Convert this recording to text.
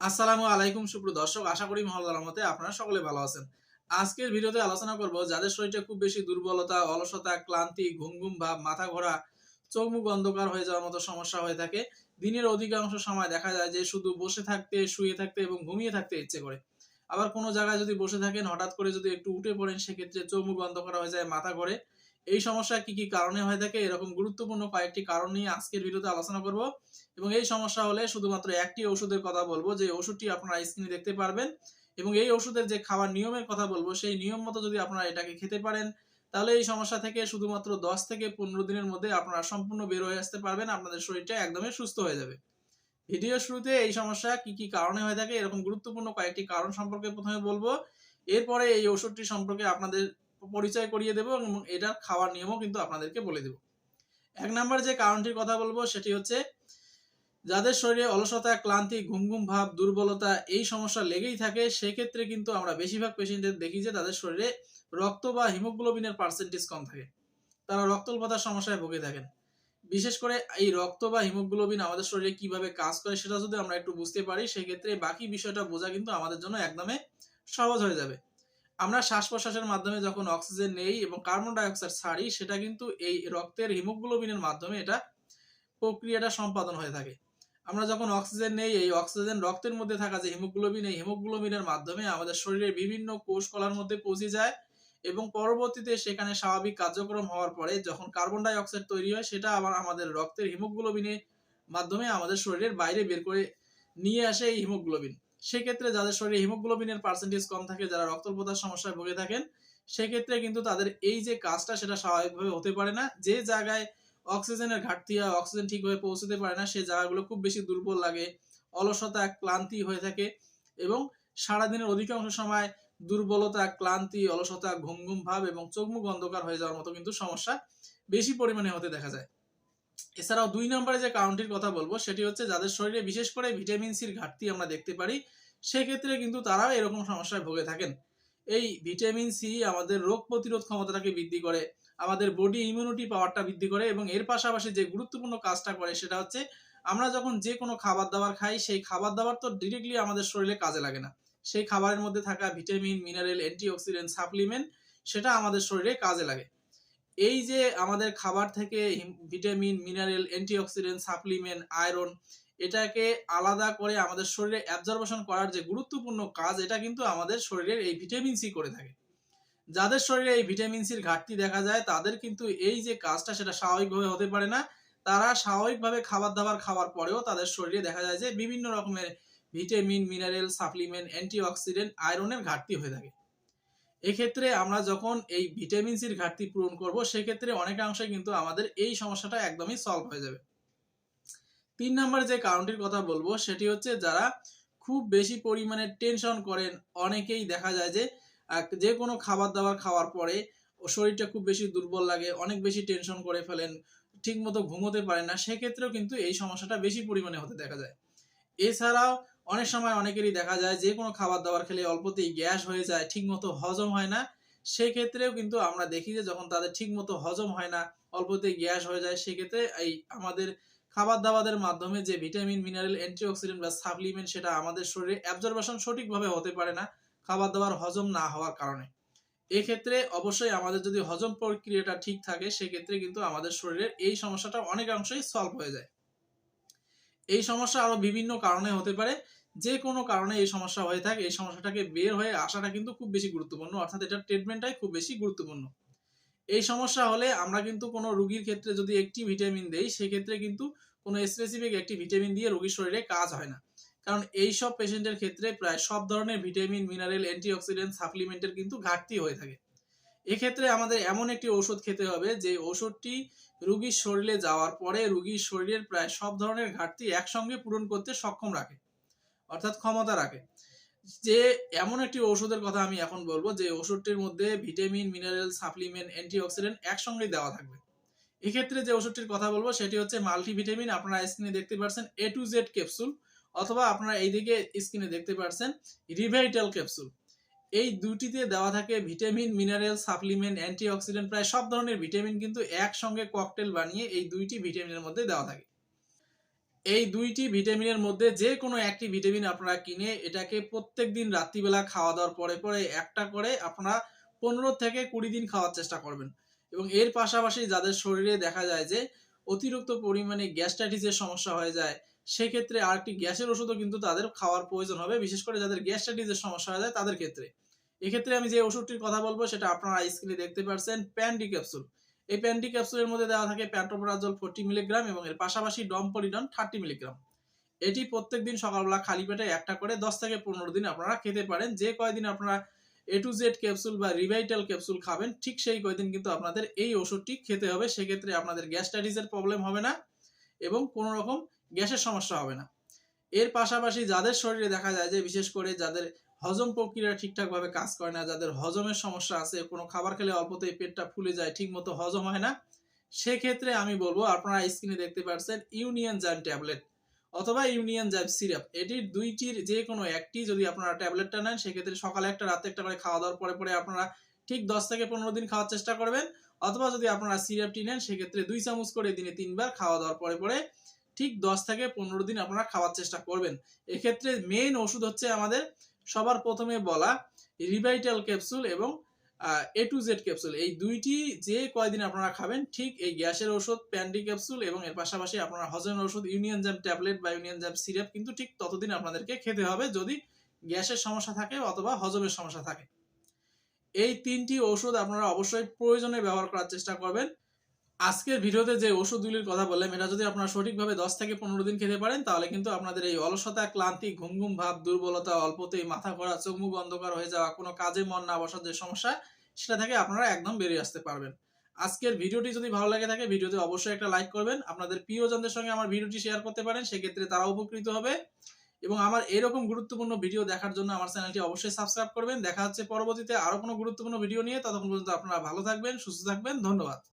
আসসালামু আলাইকুম, সুপ্রিয় দর্শক। আশা করি মহল্লার মতে আপনারা সকলে ভালো আছেন। আজকের ভিডিওতে আলোচনা করব যাদের শরীরে খুব বেশি দুর্বলতা, অলসতা, ক্লান্তি ঘুম ঘুম ভাব, মাথা ঘোরা, চোখ মুখ অন্ধকার হয়ে যাওয়ার মতো সমস্যা হয়ে থাকে, দিনের অধিকাংশ সময় দেখা যায় যে শুধু বসে থাকতে, শুয়ে থাকতে এবং ঘুমিয়ে থাকতে ইচ্ছে করে। আবার কোনো জায়গায় যদি বসে থাকেন, হঠাৎ করে যদি একটু উঠে পড়েন, সেক্ষেত্রে চোখ মুখ অন্ধকার হয়ে যায়, মাথা ঘোরে। এই সমস্যা কি কি কারণে হয়ে থাকে, এরকম গুরুত্বপূর্ণ কয়েকটি কারণ নিয়ে আজকের ভিডিওতে আলোচনা করব। এবং এই সমস্যা হলে শুধুমাত্র একটি ওষুধের কথা বলব, যে ওষুধটি আপনারা স্ক্রিনে দেখতে পারবেন। এবং এই ওষুধের যে খাওয়ার নিয়মের কথা বলব, সেই নিয়ম মতো যদি আপনারা এটাকে খেতে পারেন, তাহলে এই সমস্যা থেকে শুধুমাত্র দশ থেকে পনেরো দিনের মধ্যে আপনারা সম্পূর্ণ বের হয়ে আসতে পারবেন, আপনাদের শরীরটা একদমই সুস্থ হয়ে যাবে। ভিডিও শুরুতে এই সমস্যা কি কি কারণে হয়ে থাকে, এরকম গুরুত্বপূর্ণ কয়েকটি কারণ সম্পর্কে প্রথমে বলব। এরপরে এই ওষুধটি সম্পর্কে আপনাদের পরিচয় করিয়ে দেবো এবং এটার খাওয়ার নিয়মও কিন্তু আপনাদেরকে বলে দেবো। এক নাম্বার যে কারণটির কথা বলব সেটি হচ্ছে, যাদের শরীরে অলসতা, ক্লান্তি ঘুম ঘুম ভাব, দুর্বলতা এই সমস্যা লেগেই থাকে, সেক্ষেত্রে কিন্তু আমরা বেশিরভাগ পেশেন্টদের দেখি যে তাদের শরীরে রক্ত বা হিমোগ্লোবিনের পার্সেন্টেজ কম থাকে। তারা রক্তল্পতার সমস্যায় ভুগে থাকেন। বিশেষ করে এই রক্ত বা হিমোগ্লোবিন আমাদের শরীরে কীভাবে কাজ করে সেটা যদি আমরা একটু বুঝতে পারি, সেক্ষেত্রে বাকি বিষয়টা বোঝা কিন্তু আমাদের জন্য একদমই সহজ হয়ে যাবে। আমরা শ্বাস প্রশ্বাসের মাধ্যমে যখন অক্সিজেন নেই এবং কার্বন ডাইঅক্সাইড ছাড়ি, সেটা কিন্তু এই রক্তের হিমোগ্লোবিনের মাধ্যমে এটা প্রক্রিয়াটা সম্পাদন হয়ে থাকে। আমরা যখন অক্সিজেন নেই, এই অক্সিজেন রক্তের মধ্যে থাকা যে হিমোগ্লোবিন, এই হিমোগ্লোবিনের মাধ্যমে আমাদের শরীরের বিভিন্ন কোষ কলার মধ্যে পৌঁছে যায় এবং পরবর্তীতে সেখানে স্বাভাবিক কার্যক্রম হওয়ার পরে যখন কার্বন ডাই অক্সাইড তৈরি হয়, সেটা আবার আমাদের রক্তের হিমোগ্লোবিনের মাধ্যমে আমাদের শরীরের বাইরে বের করে নিয়ে আসে এই হিমোগ্লোবিন। সেক্ষেত্রে যাদের শরীরে হিমোগ্লোবিনের পার্সেন্টেজ কম থাকে, যারা রক্তল্পতার সমস্যায় ভুগে থাকেন, সেক্ষেত্রে কিন্তু তাদের এই যে কাজটা সেটা স্বাভাবিকভাবে হতে পারে না। যে জায়গায় অক্সিজেনের ঘাটতি হয়, অক্সিজেন ঠিকভাবে পৌঁছতে পারে না সেই জায়গাগুলো খুব বেশি দুর্বল লাগে, অলসতা, ক্লান্তি হয়ে থাকে এবং সারাদিনের অধিকাংশ সময় দুর্বলতা, ক্লান্তি, অলসতা, ঘুম ঘুম ভাব এবং চোখ মুখ অন্ধকার হয়ে যাওয়ার মতো কিন্তু সমস্যা বেশি পরিমাণে হতে দেখা যায়। এছাড়াও দুই নম্বরে যে কারণটির কথা বলব, সেটি হচ্ছে যাদের শরীরে বিশেষ করে ভিটামিন সির ঘাটতি আমরা দেখতে পারি, সেক্ষেত্রে কিন্তু তারাও এরকম সমস্যায় ভুগে থাকেন। এই ভিটামিন সি আমাদের রোগ প্রতিরোধ ক্ষমতাটাকে বৃদ্ধি করে, আমাদের বডি ইমিউনিটি পাওয়ারটা বৃদ্ধি করে, এবং এর পাশাপাশি যে গুরুত্বপূর্ণ কাজটা করে সেটা হচ্ছে, আমরা যখন যে কোনো খাবার দাবার খাই, সেই খাবার দাবার তো ডিরেক্টলি আমাদের শরীরে কাজে লাগে না। সেই খাবারের মধ্যে থাকা ভিটামিন মিনারেল অ্যান্টিঅক্সিডেন্ট সাপ্লিমেন্ট সেটা আমাদের শরীরে কাজে লাগে। এই যে আমাদের খাবার থেকে vitamin, mineral, antioxidant, supplement, iron, এটাকে আলাদা করে আমাদের শরীরে অ্যাবজর্বেশন করার যে গুরুত্বপূর্ণ কাজ, এটা কিন্তু আমাদের শরীরের এই ভিটামিন সি করে থাকে। যাদের শরীরে এই ভিটামিন সির ঘাটতি দেখা যায়, তাদের কিন্তু এই যে কাজটা সেটা স্বাভাবিকভাবে হতে পারে না। তারা স্বাভাবিকভাবে খাবার দাবার খাওয়ার পরেও তাদের শরীরে দেখা যায় যে বিভিন্ন রকমের ভিটামিন, মিনারেল, সাপ্লিমেন্ট, অ্যান্টিঅক্সিডেন্ট, আয়রনের ঘাটতি হয়ে থাকে। এক্ষেত্রে আমরা যখন এই ভিটামিন সির ঘাটতি পূরণ করব, সেক্ষেত্রে অনেকাংশে কিন্তু আমাদের এই সমস্যাটা একদমই সলভ হয়ে যাবে। তিন নম্বর যে কারণটির কথা বলব, সেটি হচ্ছে যারা খুব বেশি পরিমাণে টেনশন করেন, অনেকেই দেখা যায় যে যে কোনো খাবার দাবার খাওয়ার পরে শরীরটা খুব বেশি দুর্বল লাগে, অনেক বেশি টেনশন করে ফেলেন ঠিক মতো ঘুমোতে পারেন না, সেক্ষেত্রেও কিন্তু এই সমস্যাটা বেশি পরিমাণে হতে দেখা যায়। এছাড়াও অনেক সময় অনেকেরই দেখা যায় যে কোনো খাবার দাবার খেলে অল্পতেই গ্যাস হয়ে যায় ঠিক মতো হজম হয় না। সেক্ষেত্রেও কিন্তু আমরা দেখি যে যখন তাদের ঠিক মতো হজম হয় না, অল্পতেই গ্যাস হয়ে যায়, সেক্ষেত্রে এই আমাদের খাবার দাবারের মাধ্যমে যে ভিটামিন, মিনারেল, অ্যান্টিঅক্সিডেন্ট বা সাপ্লিমেন্ট সেটা আমাদের শরীরে অ্যাবজর্বেশন সঠিকভাবে হতে পারে না খাবার দাবার হজম না হওয়ার কারণে। এক্ষেত্রে অবশ্যই আমাদের যদি হজম প্রক্রিয়াটা ঠিক থাকে, সেক্ষেত্রে কিন্তু আমাদের শরীরের এই সমস্যাটা অনেকাংশেই সলভ হয়ে যায়। এই সমস্যা আরও বিভিন্ন কারণে হতে পারে। যে কোনো কারণে এই সমস্যা হয়ে থাকে, এই সমস্যাটাকে বের হয়ে আসাটা কিন্তু খুব বেশি গুরুত্বপূর্ণ, অর্থাৎ এটার ট্রিটমেন্টটাই খুব বেশি গুরুত্বপূর্ণ। এই সমস্যা হলে আমরা কিন্তু কোনো রুগীর ক্ষেত্রে যদি একটি ভিটামিন দেই, সেক্ষেত্রে কিন্তু কোনো স্পেসিফিক একটি ভিটামিন দিয়ে রোগীর শরীরে কাজ হয় না। কারণ এই সব পেশেন্টের ক্ষেত্রে প্রায় সব ধরনের ভিটামিন মিনারেল অ্যান্টিঅক্সিডেন্ট সাপ্লিমেন্টের কিন্তু ঘাটতি হয়ে থাকে। এক্ষেত্রে আমাদের এমন একটি ওষুধ খেতে হবে, যে ওষুধটি রুগীর শরীরে যাওয়ার পরে রুগীর শরীরের প্রায় সব ধরনের ঘাটতি একসঙ্গে পূরণ করতে সক্ষম রাখে। অর্থাৎ ক্ষমতা রাখে। যে এমন একটি ওষুধের কথা আমি এখন বলব যে ওষুধটির মধ্যে ভিটামিন, মিনারেল, সাপ্লিমেন্ট, অ্যান্টিঅক্সিডেন্ট একসঙ্গে দেওয়া থাকবে। এক্ষেত্রে যে ওষুধটির কথা বলব সেটি হচ্ছে মাল্টিভিটামিন, আপনারা স্ক্রিনে দেখতে পাচ্ছেন এ টু জেড ক্যাপসুল অথবা আপনারা এইদিকে স্ক্রিনে দেখতে পাচ্ছেন রিভাইটাল ক্যাপসুল এই দুটিতে দেওয়া থাকে ভিটামিন, মিনারেল, সাপ্লিমেন্ট, অ্যান্টিঅক্সিডেন্ট, প্রায় সব ধরনের ভিটামিন কিন্তু একসঙ্গে ককটেল বানিয়ে এই দুইটি ভিটামিনের মধ্যে দেওয়া থাকে। এই দুইটি ভিটামিনের মধ্যে যে কোনো একটি ভিটামিন আপনারা কিনে এটাকে প্রত্যেক দিন রাত্রিবেলা খাওয়া দাওয়ার পরে পরে একটা করে আপনারা পনেরো থেকে কুড়ি দিন খাওয়ার চেষ্টা করবেন। এবং এর পাশাপাশি যাদের শরীরে দেখা যায় যে অতিরিক্ত পরিমাণে গ্যাস্ট্রাইটিসের সমস্যা হয়ে যায়, সেক্ষেত্রে আরেকটি গ্যাসের ওষুধও কিন্তু তাদের খাওয়ার প্রয়োজন হবে, বিশেষ করে যাদের গ্যাস্ট্রাইটিসের সমস্যা হয়ে যায় তাদের ক্ষেত্রে। এক্ষেত্রে আমি যে ওষুধটির কথা বলব সেটা আপনারা স্ক্রিনে দেখতে পাচ্ছেন প্যান্ডি ক্যাপসুল এই প্যান্ডি ক্যাপসুলের মধ্যে দেওয়া থাকে প্যান্টোপ্রাজল ফোর্টি মিলিগ্রাম এবং এর পাশাপাশি ডমপলিডন থার্টি মিলিগ্রাম। এটি প্রত্যেক দিন সকালবেলা খালি পেটে একটা করে দশ থেকে পনেরো দিন আপনারা খেতে পারেন। যে কয়দিন আপনারা এ টু জেড ক্যাপসুল বা রিভাইটাল ক্যাপসুল খাবেন, ঠিক সেই কয়দিন কিন্তু আপনাদের এই ওষুধটি খেতে হবে। সেক্ষেত্রে আপনাদের গ্যাস্ট্রাইটিসের প্রবলেম হবে না এবং কোনো রকম গ্যাসের সমস্যা হবে না। এর পাশাপাশি যাদের শরীরে দেখা যায় যে, বিশেষ করে যাদের হজম প্রক্রিয়া ঠিকঠাকভাবে কাজ করে না, যাদের হজমের সমস্যা আছে, কোনো খাবার খেলে অল্পতেই পেটটা ফুলে যায় ঠিক মতো হজম হয় না। সেক্ষেত্রে আমি বলব, আপনারা স্ক্রিনে দেখতে পাচ্ছেন ইউনিয়ন জাইম ট্যাবলেট অথবা ইউনিয়ন জাইম সিরাপ। এটির দুইটির যে কোনো একটি যদি আপনারা ট্যাবলেটটা নেন, সেক্ষেত্রে সকালে একটা, রাতে একটা করে খাওয়া দাওয়ার পরে পরে আপনারা ঠিক দশ থেকে পনেরো দিন খাওয়ার চেষ্টা করবেন। অথবা যদি আপনারা সিরাপটি নেন, সেক্ষেত্রে দুই চামচ করে দিনে তিনবার খাওয়া দাওয়ার পরে পরে ঠিক দশ থেকে পনেরো দিন আপনারা খাওয়ার চেষ্টা করবেন। এক্ষেত্রে মেইন ওষুধ হচ্ছে আমাদের সবার প্রথমে বলা রিভাইটাল ক্যাপসুল এবং এ টু জেড ক্যাপসুল। এই দুইটি যে কয়দিন আপনারা খাবেন, ঠিক এই গ্যাসের ওষুধ প্যান্ডি ক্যাপসুল এবং এর পাশাপাশি আপনারা হজমের ওষুধ ইউনিয়ন জ্যাম ট্যাবলেট বা ইউনিয়ন জ্যাম সিরাপ কিন্তু ঠিক ততদিন আপনাদেরকে খেতে হবে যদি গ্যাসের সমস্যা থাকে অথবা হজমের সমস্যা থাকে। এই তিনটি ওষুধ আপনারা অবশ্যই প্রয়োজনে ব্যবহার করার চেষ্টা করবেন। আজকের ভিডিওতে যে ওষুধগুলির কথা বললাম, এটা যদি আপনারা সঠিকভাবে দশ থেকে পনেরো দিন খেতে পারেন, তাহলে কিন্তু আপনাদের এই অলসতা, ক্লান্তি ঘুম ঘুম ভাব, দুর্বলতা, অল্পতেই মাথা ঘোরা, চোখ মুখ অন্ধকার হয়ে যাওয়া, কোনো কাজে মন না বসার যে সমস্যা, সেটা থেকে আপনারা একদম বেরিয়ে আসতে পারবেন। আজকের ভিডিওটি যদি ভালো লাগে থাকে, ভিডিওতে অবশ্যই একটা লাইক করবেন। আপনাদের প্রিয়জনদের সঙ্গে আমার ভিডিওটি শেয়ার করতে পারেন, সেক্ষেত্রে তারা উপকৃত হবে। এবং আমার এরকম গুরুত্বপূর্ণ ভিডিও দেখার জন্য আমার চ্যানেলটি অবশ্যই সাবস্ক্রাইব করবেন। দেখা হচ্ছে পরবর্তীতে আরও কোনো গুরুত্বপূর্ণ ভিডিও নিয়ে। ততক্ষণ পর্যন্ত আপনারা ভালো থাকবেন, সুস্থ থাকবেন। ধন্যবাদ।